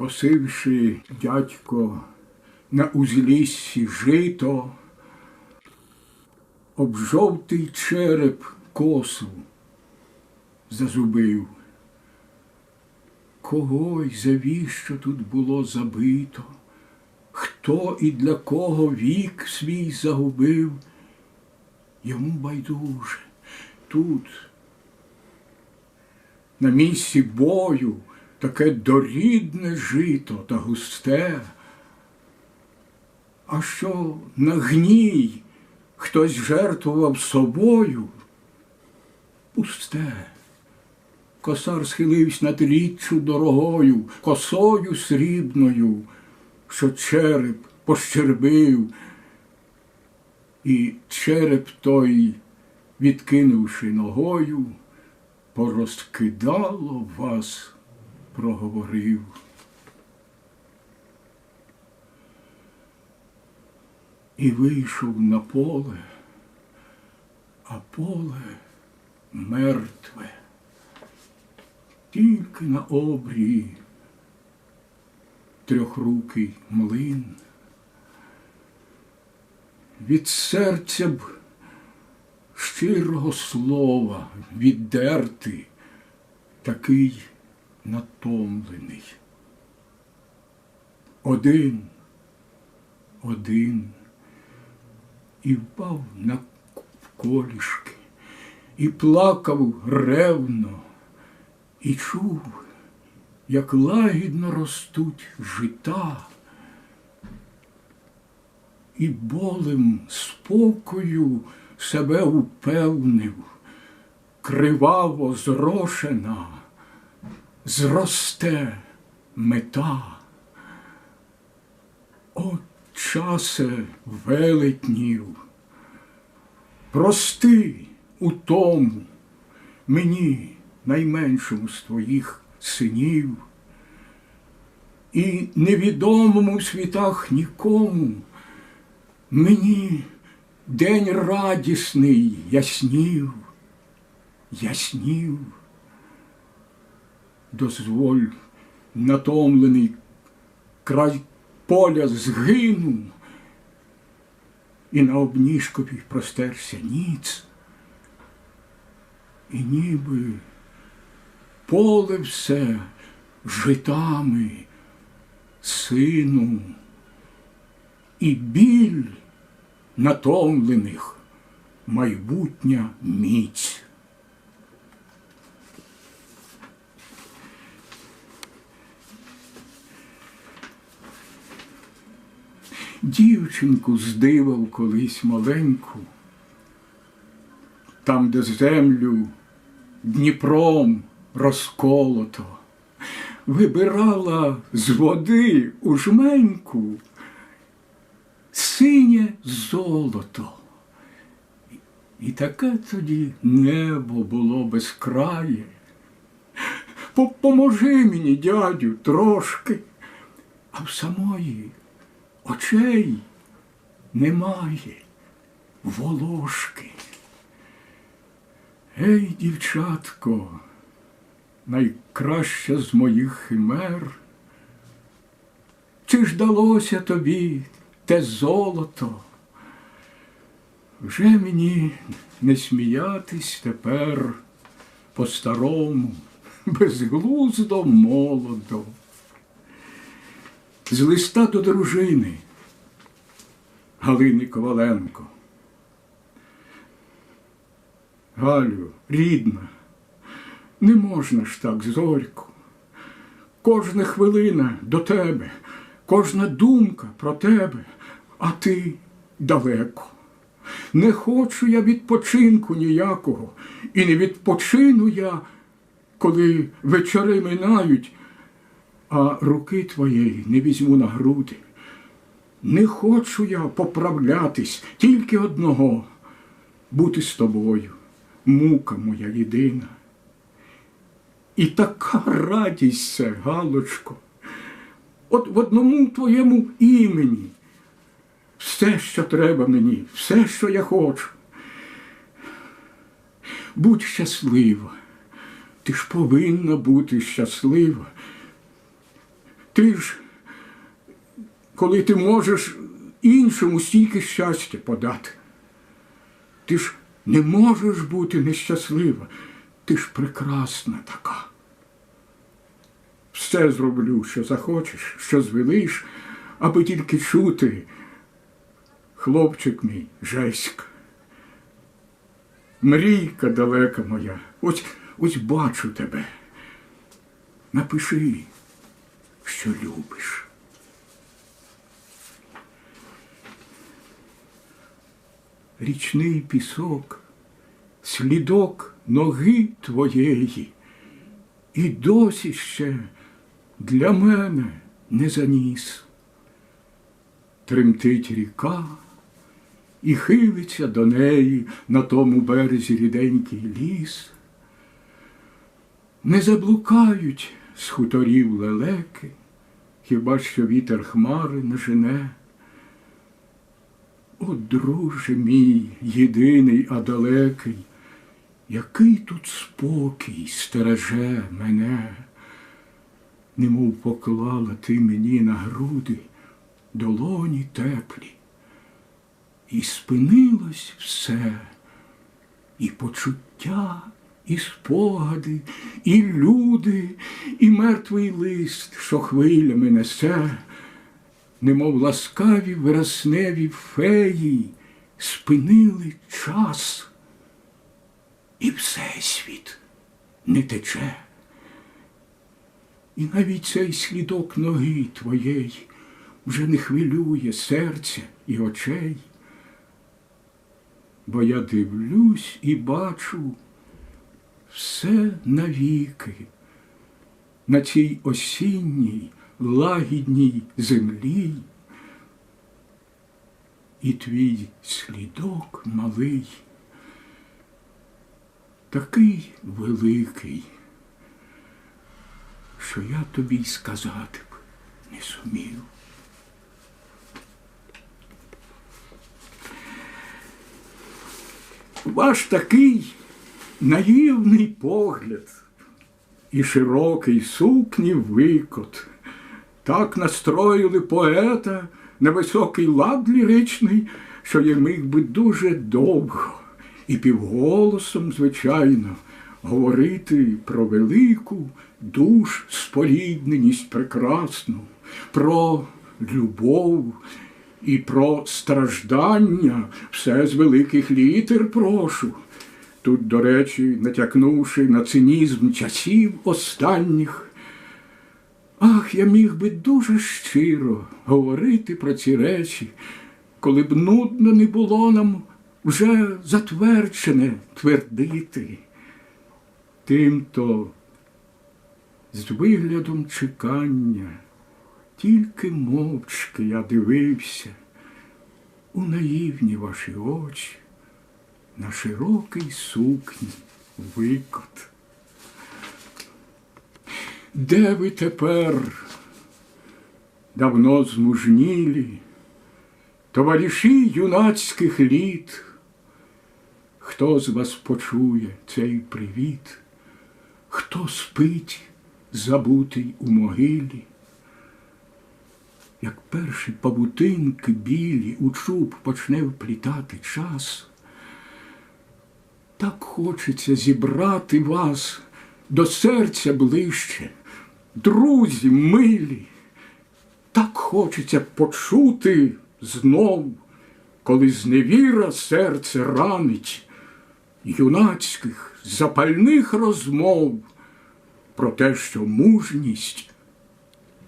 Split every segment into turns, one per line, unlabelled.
Косивши дядько на узліссі жито, об жовтий череп косу зазубив. Кого й завіщо тут було забито, хто і для кого вік свій загубив, йому байдуже тут, на місці бою, таке дорідне жито та густе, а що на гній хтось жертвував собою, пусте. Косар схилився над річчю дорогою, косою срібною, що череп пощербив, і череп той, відкинувши ногою, порозкидало вас, проговорив. І вийшов на поле, а поле мертве тільки на обрії трьохрукий млин. Від серця б щирого слова віддерти такий натомлений. Один, один і впав на колішки, і плакав ревно. І чув, як лагідно ростуть жита, і болем спокою себе упевнив, криваво зрошена, зросте мета. О, часе велетнів, прости у тому мені найменшому з твоїх синів, і невідомому в світах нікому мені день радісний яснів, яснів, дозволь натомлений край поля згину, і на обніжкові простерся ніц, і ніби поле все житами, сину, і біль натомлених майбутня міць. Дівчинку здивав колись маленьку, там, де землю Дніпром розколото, вибирала з води у жменьку синє золото. І таке тоді небо було безкрає. Поможи мені, дядю, трошки, а в самої очей немає волошки. Ей, дівчатко, найкраща з моїх химер, чи ж далося тобі те золото? Вже мені не сміятись тепер по-старому, безглуздо молодо. З листа до дружини Галини Коваленко. Галю, рідна, не можна ж так, зорьку. Кожна хвилина до тебе, кожна думка про тебе, а ти далеко. Не хочу я відпочинку ніякого, і не відпочину я, коли вечори минають, а руки твоєї не візьму на груди. Не хочу я поправлятись тільки одного бути з тобою, мука моя єдина. І така радість це, Галочко, от в одному твоєму імені. Все, що треба мені, все, що я хочу. Будь щаслива, ти ж повинна бути щаслива. Ти ж, коли ти можеш іншому стільки щастя подати, ти ж не можеш бути нещаслива, ти ж прекрасна така. Все зроблю, що захочеш, що звелиш, аби тільки чути, хлопчик мій, Жеська. Мрійка далека моя, ось ось бачу тебе. Напиши, що любиш. Річний пісок, слідок ноги твоєї, і досі ще для мене не заніс. Тремтить ріка, і хилиться до неї на тому березі ріденький ліс. Не заблукають з хуторів лелеки, хіба що вітер хмари нажене. О, друже мій, єдиний, а далекий, який тут спокій стереже мене, немов поклала ти мені на груди долоні теплі, і спинилось все, і почуття, і спогади, і люди, і мертвий лист, що хвилями несе, немов ласкаві вересневі феї, спинили час, і всесвіт не тече. І навіть цей слідок ноги твоєї вже не хвилює серця і очей, бо я дивлюсь і бачу все навіки на цій осінній лагідній землі. І твій слідок малий, такий великий, що я тобі й сказати б не сумів. Ваш такий наївний погляд і широкий сукні викот. Так настроїли поета на високий лад ліричний, що я міг би дуже довго і півголосом, звичайно, говорити про велику душ спорідненість прекрасну, про любов і про страждання, все з великих літер прошу. Тут, до речі, натякнувши на цинізм часів останніх. Ах, я міг би дуже щиро говорити про ці речі, коли б нудно не було нам вже затверджене твердити. Тимто з виглядом чекання, тільки мовчки я дивився у наївні ваші очі, на широкий сукні викот. Де ви тепер, давно змужнілі, товариші юнацьких літ? Хто з вас почує цей привіт? Хто спить, забутий у могилі? Як перші павутинки білі у чуб почне вплітати час, так хочеться зібрати вас до серця ближче, друзі милі, так хочеться почути знов, коли зневіра серце ранить юнацьких запальних розмов про те, що мужність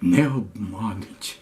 не обманить.